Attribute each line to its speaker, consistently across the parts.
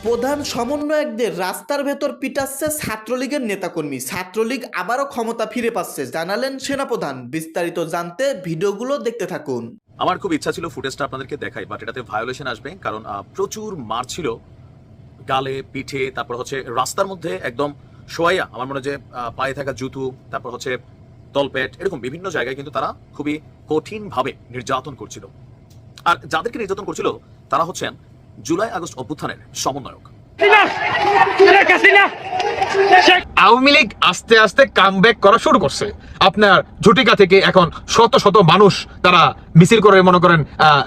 Speaker 1: প্রধান সমন্বয়কদের রাস্তার ভেতর পিটাচ্ছে ছাত্রলীগের নেতাকর্মী। ছাত্রলীগ আবারও ক্ষমতা ফিরে পাচ্ছে, জানালেন সেনাপ্রধান। বিস্তারিত জানতে ভিডিওগুলো দেখতে থাকুন।
Speaker 2: আমার খুব ইচ্ছা ছিল ফুটেজটা আপনাদেরকে দেখাই বাট এটাতে ভায়োলেশন আসবে, কারণ প্রচুর মার ছিল গালে, পিঠে, তারপর হচ্ছে রাস্তার মধ্যে একদম শোয়াইয়া, আমার মনে যে পায়ে থাকা জুতো, তারপর হচ্ছে তলপেট, এরকম বিভিন্ন জায়গায় কিন্তু তারা খুবই কঠিনভাবে নির্যাতন করছিল। আর যাদেরকে নির্যাতন করছিল, তারা হচ্ছেন জুলাই, আগস্ট অভ্যুত্থানের সমন্বয়ক।
Speaker 3: আওয়ামী লীগ আস্তে আস্তে কাম করা শুরু করছে। আপনার ঝুটিকা থেকে এখন শত শত মানুষ তারা মিছিল করে মনে করেন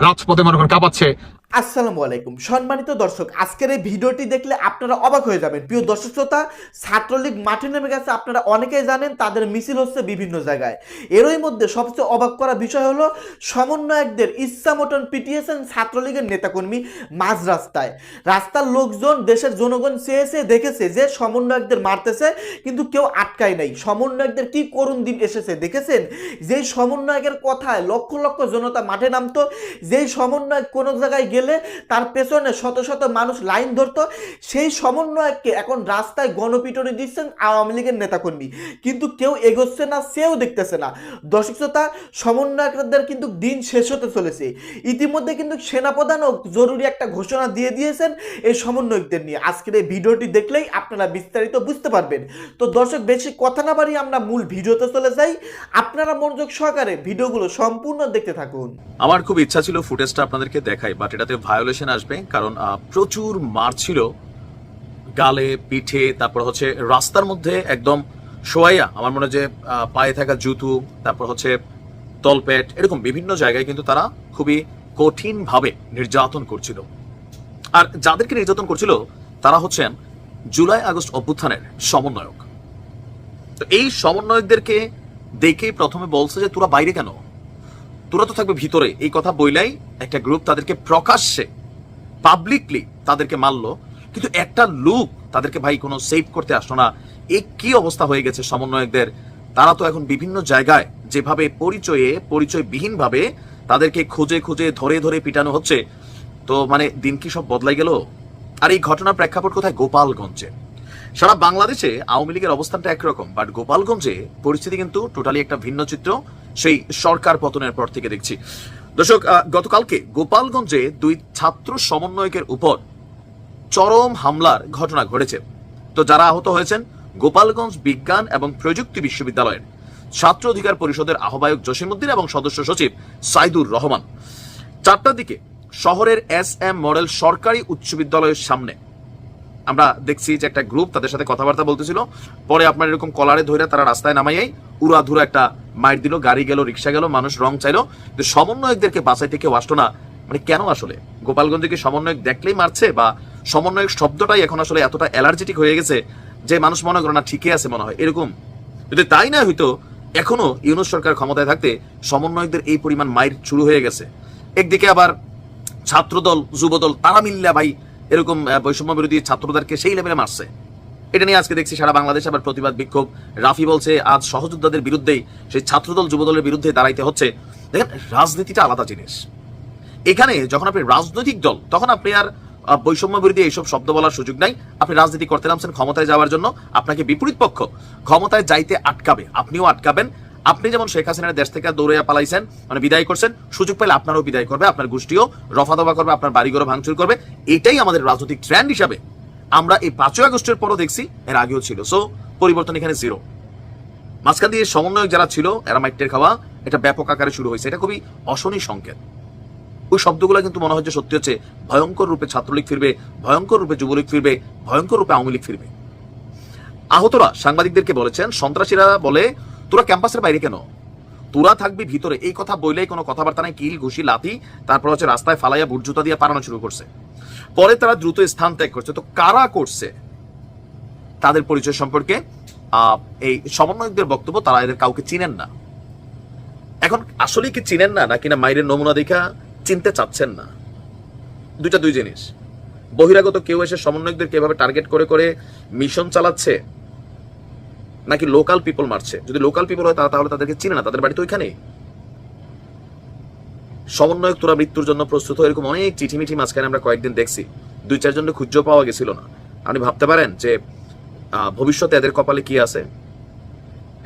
Speaker 3: রাজপথে মনে করেন কাঁপাচ্ছে।
Speaker 1: আসসালামু আলাইকুম। সম্মানিত দর্শক, আজকের এই ভিডিওটি দেখলে আপনারা অবাক হয়ে যাবেন। প্রিয় দর্শক শ্রোতা, ছাত্রলীগ মাঠে নেমে গেছে আপনারা অনেকেই জানেন, তাদের মিছিল হচ্ছে বিভিন্ন জায়গায়। এরই মধ্যে সবচেয়ে অবাক করা বিষয় হলো সমন্বয়কদের ইচ্ছা মতন পিটিয়েছেন ছাত্রলীগের নেতাকর্মী মাঝ রাস্তায় রাস্তার লোকজন, দেশের জনগণ চেয়ে চেয়ে দেখেছে যে সমন্বয়কদের মারতেছে, কিন্তু কেউ আটকায় নাই। সমন্বয়কদের কি করুণ দিন এসেছে, দেখেছেন? যেই সমন্বয়কের কথায় লক্ষ লক্ষ জনতা মাঠে নামতো, যেই সমন্বয়ক কোনো জায়গায় গেলে তার পেছনে শত শত মানুষ লাইন ধরতো। সেই সমন্বয়ককে এখন রাস্তায় গণপিটনি দিচ্ছেন আওয়ামী লীগের নেতাকর্মী। কিন্তু কেউ এগোচ্ছে না, সেও দেখতেছে না। দর্শক শ্রোতা, সমন্বয়কদের কিন্তু দিন শেষ হতে চলেছে। ইতিমধ্যে কিন্তু সেনাপ্রধানও জরুরি একটা ঘোষণা দিয়ে দিয়েছেন এই সমন্বয়কদের নিয়ে। আজকের এই ভিডিওটি দেখলেই আপনারা বিস্তারিত বুঝতে পারবেন। তো দর্শক, বেশি কথা না বাড়িয়ে আমরা মূল ভিডিওতে চলে যাই। আপনারা মনোযোগ সহকারে ভিডিওগুলো সম্পূর্ণ দেখতে থাকুন।
Speaker 2: আমার খুব ইচ্ছা ছিল ফুটেজটা আপনাদেরকে দেখাই বাট এটাতে ভায়োলেশন আসবে, কারণ প্রচুর মার ছিল। গালে, পিঠে, তারপর হচ্ছে রাস্তার মধ্যে একদম শোয়াইয়া, আমার মনে যে পায়ে থাকা জুতো, তারপর হচ্ছে তলপেট, এরকম বিভিন্ন জায়গায় কিন্তু তারা খুবই কঠিন ভাবে নির্যাতন করছিল। আর যাদেরকে নির্যাতন করছিল, তারা হচ্ছেন জুলাই আগস্ট অভ্যুত্থানের সমন্বয়ক। তো এই সমন্বয়কদেরকে দেখে প্রথমে বলছে যে, তোরা বাইরে কেন? তোরা তো থাকবে ভিতরে। এই কথা বইলাই একটা গ্রুপ তাদেরকে প্রকাশ্যে পাবলিকলি তাদেরকে মারলো। কিন্তু একটা লোক তাদেরকে, ভাই, কোনো সেভ করতে আসলো না। এই কি অবস্থা হয়ে গেছে সমন্বয়কদের? তারা তো এখন বিভিন্ন জায়গায় যেভাবে পরিচয়ে পরিচয়বিহীন ভাবে তাদেরকে খুঁজে খুঁজে ধরে ধরে পিটানো হচ্ছে। তো মানে দিন কি সব বদলাই গেল? আর এই ঘটনার প্রেক্ষাপট কোথায়? গোপালগঞ্জে। সারা বাংলাদেশে আওয়ামী লীগের অবস্থানটা একরকম বাট গোপালগঞ্জে পরিস্থিতি কিন্তু টোটালি একটা ভিন্ন চিত্র। সেই সরকার পতনের পর থেকে দেখছি। দর্শক গতকালকে গোপালগঞ্জে দুই ছাত্র সমন্বয়কের উপর চরম হামলার ঘটনা ঘটেছে। তো যারা আহত হয়েছেন, গোপালগঞ্জ বিজ্ঞান এবং প্রযুক্তি বিশ্ববিদ্যালয়ের ছাত্র অধিকার পরিষদের আহ্বায়ক জসিমুদ্দিন এবং সদস্য সচিব সাইদুর রহমান। চারটার দিকে শহরের এস এম মডেল সরকারি উচ্চ বিদ্যালয়ের সামনে আমরা দেখছি যে একটা গ্রুপ তাদের সাথে কথাবার্তা বলতেছিল। পরে আপনার এরকম কলারে ধরে তারা রাস্তায় নামাইয়াই উড়াধুরা একটা মাইর দিল, গাড়ি গেল, রিক্সা গেল, মানুষ রং চাইলো। যে সমন্বয়কদেরকে বাঁচাইতে কেউ আসতো না। মানে কেন আসলে? গোপালগঞ্জে কি সমন্বয়ক দেখলেই মারছে? বা সমন্বয়ক শব্দটাই এখন আসলে এতটা অ্যালার্জেটিক হয়ে গেছে যে মানুষ মনে করে না, ঠিকই আছে মনে হয়। এরকম। যদি তাই না হইতো, এখনও ইউনুস সরকার ক্ষমতায় থাকতে সমন্বয়কদের এই পরিমাণ মাইর শুরু হয়ে গেছে। একদিকে আবার ছাত্রদল, যুবদল, তারা মিল্লা ভাই এরকম বৈষম্য বিরোধী ছাত্রদেরকে সেই লেভেলে মারছে। এটা নিয়ে আজকে দেখছি সারা বাংলাদেশ আবার প্রতিবাদ বিক্ষোভ। রাফি বলছে, আজ সহযোদ্ধাদের বিরুদ্ধেই সেই ছাত্রদল যুবদলের বিরুদ্ধে দাঁড়াইতে হচ্ছে। দেখেন, রাজনীতিটা আলাদা জিনিস। এখানে যখন আপনি রাজনৈতিক দল, তখন আপনি আর বৈষম্য বিরোধী এইসব শব্দ বলার সুযোগ নাই। আপনি রাজনীতি করতে নামছেন ক্ষমতায় যাওয়ার জন্য। আপনাকে বিপরীত পক্ষ ক্ষমতায় যাইতে আটকাবে। আপনিও আটকাবেন। আপনি যেমন শেখ হাসিনার দেশ থেকে দৌড়ে পালাইছেন মানে বিদায় করছেন, সুযোগ পেলে আপনারও বিদায় করবে, আপনার গোষ্ঠীও রফা দফা করবে, আপনার বাড়িঘরও ভাঙচুর করবে। এটাই আমাদের রাজনৈতিক ট্রেন্ড হিসাবে। আমরা এই পাঁচই আগস্টের পরও দেখছি, এর আগেও ছিল। সো পরিবর্তন এখানে জিরো মাঝখান দিয়ে সমন্বয়ক যারা ছিল এরা মাইটের খাওয়া, এটা ব্যাপক আকারে শুরু হয়েছে। এটা খুবই অশনি সংকেত। ওই শব্দগুলো কিন্তু মনে হয় যে সত্যি হচ্ছে, ভয়ঙ্কর রূপে ছাত্রলীগ ফিরবে, ভয়ঙ্কর রূপে যুবলীগ ফিরবে, ভয়ঙ্কর রূপে আওয়ামী লীগ ফিরবে। আহতরা সাংবাদিকদেরকে বলেছেন, সন্ত্রাসীরা বলে, তোরা ক্যাম্পাসের বাইরে কেন? তোরা থাকবি ভিতরে। এই কথা বইলেই কোনো কথাবার্তা নাই, কিল, ঘুষি, লাথি, তারপর হচ্ছে রাস্তায় ফালাইয়া বুট জুতা দিয়ে পারানো শুরু করছে। পরে তারা দ্রুত স্থান ত্যাগ করছে। তো কারা করছে? তাদের পরিচয় সম্পর্কে এই সমন্বয়কদের বক্তব্য তারা এদের কাউকে চিনেন না। এখন আসলে কি চিনেন না, নাকি না মাইরের নমুনা দেখা চিনতে চাচ্ছেন না? দুইটা দুই জিনিস। বহিরাগত কেউ এসে সমন্বয়কদের কীভাবে টার্গেট করে করে মিশন চালাচ্ছে? নাকি লোকাল পিপল মারছে? যদি লোকাল পিপল হয় তাহলে তাদেরকে চিনে না, তাদের বাড়ি তো ওইখানে সমন্বয়ক তোরা মৃত্যুর জন্য প্রস্তুত এরকম অনেক চিঠি মিঠি মাঝখানে আমরা কয়েকদিন দেখছি। দুই, চারজন খুঁজেও পাওয়া গেছিল না। আপনি ভাবতে পারেন যে ভবিষ্যতে এদের কপালে কি আছে?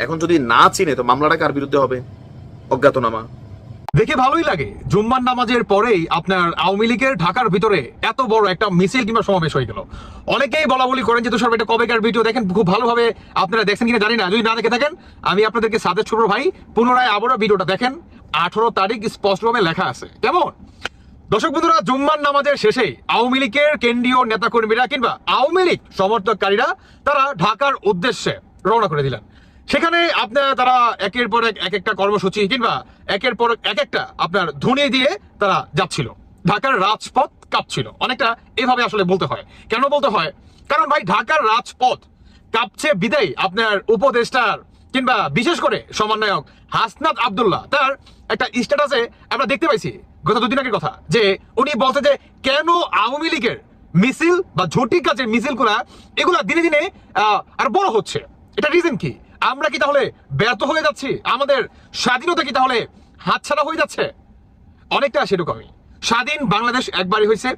Speaker 2: এখন যদি না চিনে, তো মামলাটা কার বিরুদ্ধে হবে? অজ্ঞাতনামা।
Speaker 3: দেখে ভালোই লাগে। জুম্মার নামাজের পরেই আপনার আওয়ামী লীগের ঢাকার ভিতরে এত বড় একটা মিছিল কিংবা সমাবেশ হয়ে গেল। অনেকেই বলা বলি করেন যে তুষার এটা কবেকার ভিডিও দেখেন, খুব ভালোভাবে আপনারা দেখছেন কিনা জানি না। যদি না দেখে থাকেন, আমি আপনাদেরকে সাজেস্ট করব ভাই, পুনরায় আবারও ভিডিওটা দেখেন। আঠারো তারিখ স্পষ্টভাবে লেখা আছে। কেমন? দর্শক বন্ধুরা, জুম্মার নামাজের শেষে আওয়ামী লীগের কেন্দ্রীয় নেতাকর্মীরা কিংবা আওয়ামী লীগ সমর্থককারীরা তারা ঢাকার উদ্দেশ্যে রওনা করে দিলেন। সেখানে আপনার তারা একের পর এক এক একটা কর্মসূচি কিংবা একের পর এক একটা আপনার ধ্বনি দিয়ে তারা যাচ্ছিল। ঢাকার রাজপথ কাঁপছিল। অনেকটা এভাবে আসলে বলতে হয়। কেন বলতে হয়? কারণ ভাই, ঢাকার রাজপথ কাঁপছে বিদায় আপনার উপদেষ্টার কিংবা বিশেষ করে সমন্বয়ক হাসনাত আবদুল্লাহ। তার একটা স্ট্যাটাসে আমরা দেখতে পাইছি গত দুদিন আগের কথা, যে উনি বলছে যে, কেন আওয়ামী লীগের মিছিল বা ঝটিক কাজের মিছিলগুলা এগুলা দিনে দিনে আর বড় হচ্ছে? এটা রিজন কি? আমরা কি তাহলে ব্যর্থ হয়ে যাচ্ছি? আমাদের স্বাধীনতা কি তাহলে হাতছাড়া হয়ে যাচ্ছে? অনেকটা সেরকমই স্বাধীন বাংলাদেশ একবারই হয়েছে।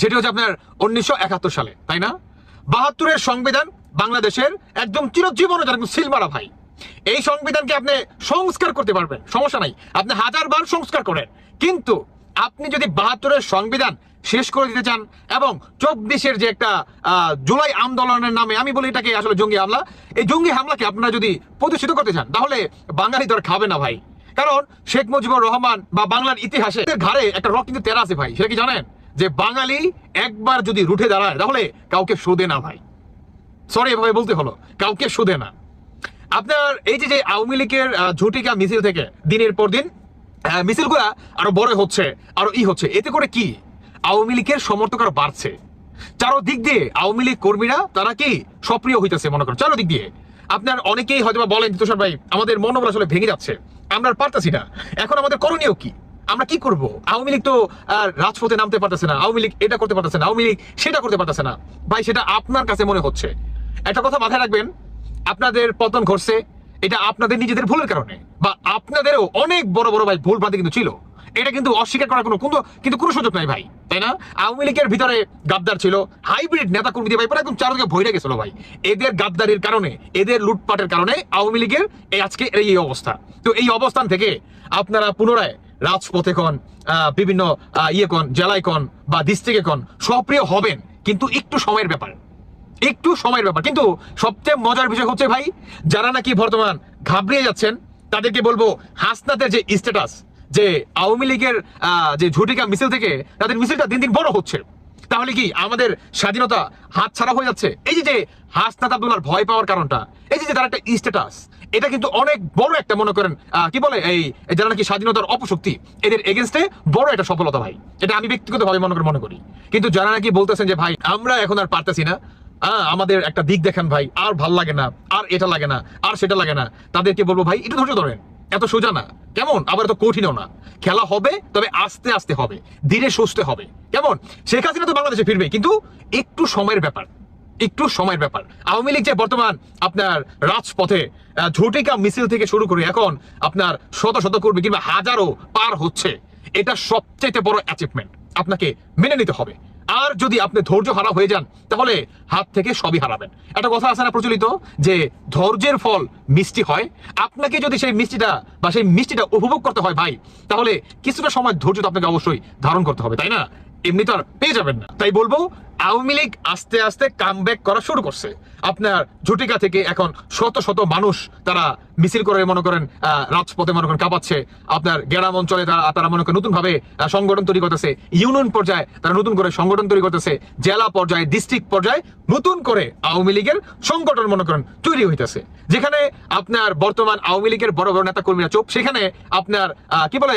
Speaker 3: সেটি হচ্ছে আপনার উনিশশো একাত্তর সালে, তাই না? বাহাত্তরের সংবিধান বাংলাদেশের একদম চিরজীবন সিল মারা ভাই। এই সংবিধানকে আপনি সংস্কার করতে পারবেন, সমস্যা নাই। আপনি হাজার বার সংস্কার করেন। কিন্তু আপনি যদি বাহাত্তরের সংবিধান শেষ করে দিতে চান এবং চব্বিশের যে একটা জুলাই আন্দোলনের নামে, আমি বলি এটাকে আসলে জঙ্গি হামলা, এই জঙ্গি হামলাকে আপনারা যদি প্রতিষ্ঠিত করতে চান, তাহলে বাঙালি তো খাবে না ভাই। কারণ শেখ মুজিবুর রহমান বা বাংলার ইতিহাসে ঘাড়ে একটা রক কিন্তু তেরা আছে ভাই, সেটা কি জানেন? যে বাঙালি একবার যদি রুঠে দাঁড়ায়, তাহলে কাউকে শোধে না ভাই। সরি এভাবে বলতে হলো, কাউকে শোধে না। আপনার এই যে যে আওয়ামী লীগের ঝুটিকা মিছিল থেকে দিনের পর দিন মিছিলগুলা আরও বড় হচ্ছে, আরও ই হচ্ছে, এতে করে কি? আওয়ামী লীগের সমর্থক আরও বাড়ছে। চারোদিক দিয়ে আওয়ামী লীগ কর্মীরা, তারা কি সক্রিয় হইতেছে মনে করেন? চারোদিক দিয়ে। আপনার অনেকেই হয়তো বলেন, তুষার ভাই, আমাদের মনোবল আসলে ভেঙে যাচ্ছে। আমরা আর পারতাছি না। এখন আমাদের করণীয় কি? আমরা কি করব? আওয়ামী লীগ তো রাজপথে নামতে পারতেছে না। আওয়ামী লীগ এটা করতে পারতেছে না। আওয়ামী লীগ সেটা করতে পারতেছে না। ভাই, সেটা আপনার কাছে মনে হচ্ছে। একটা কথা মাথায় রাখবেন, আপনাদের পতন ঘটছে, এটা আপনাদের নিজেদের ভুলের কারণে। বা আপনাদেরও অনেক বড় বড় ভাই ভুল ভ্রান্তি কিন্তু ছিল। এটা কিন্তু অস্বীকার করার কোনো কিন্তু কিন্তু কোনো সুযোগ নাই ভাই, তাই না? আওয়ামী লীগের ভিতরে গাদ্দার ছিল, হাইব্রিড নেতা কর্মী দিয়ে ভাই, পুরো একদম চারদিকে গেছিল ভাই। এদের গাদ্দারির কারণে, এদের লুটপাটের কারণে আওয়ামী লীগের এই আজকে এই অবস্থা। তো এই অবস্থান থেকে আপনারা পুনরায় রাজপথে কন বিভিন্ন ইয়ে কন, জেলায় কন বা ডিস্ট্রিক্টে কন, সক্রিয় হবেন, কিন্তু একটু সময়ের ব্যাপার। একটু সময়ের ব্যাপার। কিন্তু সবচেয়ে মজার বিষয় হচ্ছে ভাই, যারা নাকি বর্তমান ঘাবড়িয়ে যাচ্ছেন, তাদেরকে বলব হাসনাতের যে স্ট্যাটাস যে আওয়ামী লীগের যে ঝুটিকা মিছিল থেকে তাদের মিছিলটা দিন দিন বড় হচ্ছে। তাহলে কি আমাদের স্বাধীনতা হাত ছাড়া হয়ে যাচ্ছে? এই যে যে হাসনাত আব্দুল্লার ভয় পাওয়ার কারণটা, এই যে তার একটা স্ট্যাটাস এটা কিন্তু অনেক বড় একটা মনে করেন কি বলে এই, যারা নাকি স্বাধীনতার অপশক্তি, এদের এগেনস্টে বড় একটা সফলতা ভাই। এটা আমি ব্যক্তিগতভাবে মনে করে মনে করি। কিন্তু যারা নাকি বলতেছেন যে, ভাই, আমরা এখন আর পারতেছি না। আমাদের একটা দিক দেখেন ভাই, আর ভালো লাগে না, আর এটা লাগে না, আর সেটা লাগে না। তাদেরকে বলব, ভাই, একটু ধৈর্য ধরেন। এত সোজা না। কেমন? আবার এত কঠিনও না। খেলা হবে, তবে আস্তে আস্তে হবে। ধীরে সুস্থে হবে। কেমন? শেখ হাসিনা তো বাংলাদেশে ফিরবে কিন্তু একটু সময়ের ব্যাপার। একটু সময়ের ব্যাপার। আওয়ামী লীগ যে বর্তমান আপনার রাজপথে ঝটিকা মিছিল থেকে শুরু করে এখন আপনার শত শত কর্মী কিংবা হাজারো পার হচ্ছে, এটা সবচেয়ে বড় অ্যাচিভমেন্ট আপনাকে মেনে নিতে হবে। আর যদি আপনি ধৈর্য হারা হয়ে যান, তাহলে হাত থেকে সবই হারাবেন। একটা কথা আছে না প্রচলিত, যে ধৈর্যের ফল মিষ্টি হয়। আপনাকে যদি সেই মিষ্টিটা বা সেই মিষ্টিটা উপভোগ করতে হয় ভাই, তাহলে কিছুটা সময় ধৈর্য তো আপনাকে অবশ্যই ধারণ করতে হবে, তাই না? এমনি তো আর পেয়ে যাবেন না। তাই বলব আওয়ামী লীগ আস্তে আস্তে কাম করা শুরু করছে। আপনার ঝুটিকা থেকে এখন শত শত মানুষ তারা মিছিল করে মনে করেন রাজপথে মনে করেন কাঁপাচ্ছে। আপনার গ্রাম অঞ্চলে তারা তারা মনে করেন নতুন ভাবে সংগঠন তৈরি করতেছে। ইউনিয়ন পর্যায়ে তারা নতুন করে সংগঠন তৈরি করতেছে। জেলা পর্যায়ে ডিস্ট্রিক্ট পর্যায়ে নতুন করে আওয়ামী লীগের সংগঠন মনে করেন তৈরি হইতেছে। যেখানে আপনার বর্তমান আওয়ামী লীগের বড় বড় নেতা কর্মীরা চোখ সেখানে আপনার কি বলে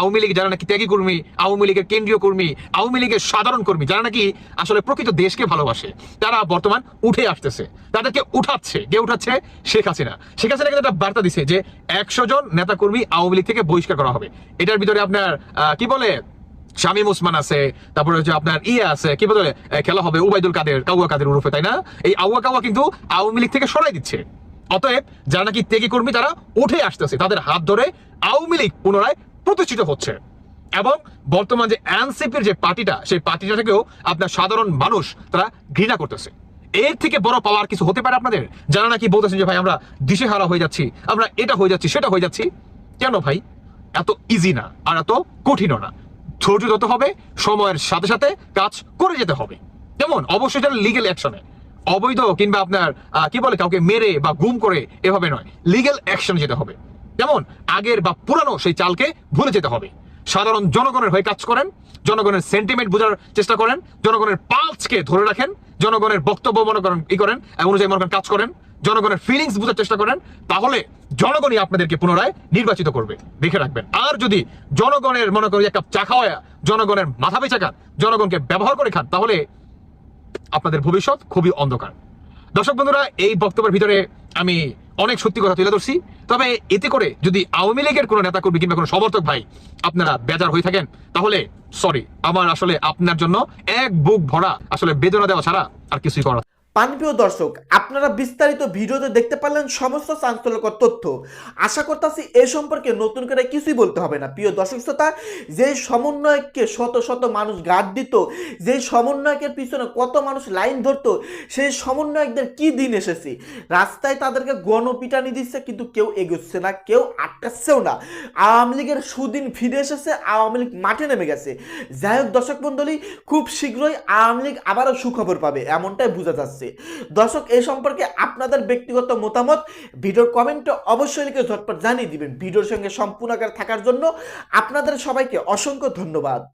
Speaker 3: আওয়ামী লীগ যারা নাকি ত্যাগী কর্মী, আওয়ামী লীগের কেন্দ্রীয় কর্মী, আওয়ামী লীগের সাধারণ কর্মী, যারা নাকি আসলে প্রকৃত দেশকে ভালোবাসে। তারা বর্তমান উঠে আসতেছে। তাদেরকে উঠাচ্ছে। কে উঠাচ্ছে? শেখ হাসিনা। শেখ হাসিনা কিন্তু একটা বার্তা দিছে যে একশো জন নেতা কর্মী আওয়ামী লীগ থেকে বহিষ্কার করা হবে। এটার ভিতরে আপনার কি বলে? শামীম ওসমান আছে, তারপরে হচ্ছে আপনার ইয়ে আছে, কি বলে? খেলা হবে উবাইদুল কাদের, কাউয়া কাদের উরুফে তাই না? এই আউয়া কাউয়া কিন্তু আওয়ামী লীগ থেকে সরাই দিচ্ছে। অতএব যারা নাকি ত্যাগী কর্মী, তারা উঠে আসতেছে। তাদের হাত ধরে আওয়ামী লীগ পুনরায় প্রতিষ্ঠিত হচ্ছে। এবং বর্তমান যে এনসিপির যে পার্টিটা, সেই পার্টিটা থেকেও আপনার সাধারণ মানুষ তারা ঘৃণা করতেছে। এর থেকে বড় পাওয়ার কিছু হতে পারে আপনাদের? যারা নাকি বলতেছেন যে, ভাই, আমরা দিশেহারা হয়ে যাচ্ছি, আমরা এটা হয়ে যাচ্ছি, সেটা হয়ে যাচ্ছি। কেন ভাই? এত ইজি না, আর এত কঠিনও না। ধৈর্য ধরতে হবে, সময়ের সাথে সাথে কাজ করে যেতে হবে। যেমন অবশ্যই যেন লিগেল অ্যাকশনে অবৈধ কিংবা আপনার কি বলে, কাউকে মেরে বা গুম করে এভাবে নয়। লিগেল অ্যাকশন যেতে হবে। যেমন আগের বা পুরানো সেই চালকে ভুলে যেতে হবে। সাধারণ জনগণের হয়ে কাজ করেন, জনগণের সেন্টিমেন্ট বোঝার চেষ্টা করেন, জনগণের পালসকে ধরে রাখেন, জনগণের বক্তব্য মনে করেন, ই করেন অনুযায়ী মনে করেন কাজ করেন, জনগণের ফিলিংস বোঝার চেষ্টা করেন, তাহলে জনগণই আপনাদেরকে পুনরায় নির্বাচিত করবে। দেখে রাখবেন। আর যদি জনগণের মনে করেন, এক কাপ চা খাওয়া, জনগণের মাথা বেচা খান, জনগণকে ব্যবহার করে খান, তাহলে আপনাদের ভবিষ্যৎ খুবই অন্ধকার। দর্শক বন্ধুরা, এই বক্তব্যের ভিতরে আমি অনেক সত্যি কথা তুলে ধরছি। তবে এতে করে যদি আওয়ামী লীগের কোনো নেতা নেতাকর্মী কিংবা কোনো সমর্থক ভাই আপনারা বেজার হয়ে থাকেন, তাহলে সরি আমার আসলে আপনার জন্য এক বুক ভরা আসলে বেদনা দেওয়া ছাড়া আর কিছুই করা
Speaker 1: পানপ্রিয় দর্শক আপনারা বিস্তারিত ভিডিওতে দেখতে পারলেন সমস্ত চাঞ্চল্যকর তথ্য। আশা করতেছি এ সম্পর্কে নতুন করে কিছুই বলতে হবে না। প্রিয় দর্শক শ্রোতা, যে সমন্বয়ককে শত শত মানুষ গার্ড দিত, যে সমন্বয়কের পিছনে কত মানুষ লাইন ধরতো সেই সমন্বয়কদের কি দিন এসেছে? রাস্তায় তাদেরকে গণপিটানি দিচ্ছে কিন্তু কেউ এগোচ্ছে না, কেউ আটকাচ্ছেও না। আওয়ামী লীগের সুদিন ফিরে এসেছে, আওয়ামী লীগ মাঠে নেমে গেছে। যাই হোক দর্শক মণ্ডলী, খুব শীঘ্রই আওয়ামী লীগ আবারও সুখবর পাবে, এমনটাই বোঝা যাচ্ছে। দর্শক এই সম্পর্কে আপনাদের ব্যক্তিগত মতামত, ভিডিওর কমেন্টে অবশ্যই লিখে ঝটপট জানিয়ে দিবেন। ভিডিওর সঙ্গে সম্পূর্ণ থাকার জন্য আপনাদের সবাইকে অসংখ্য ধন্যবাদ।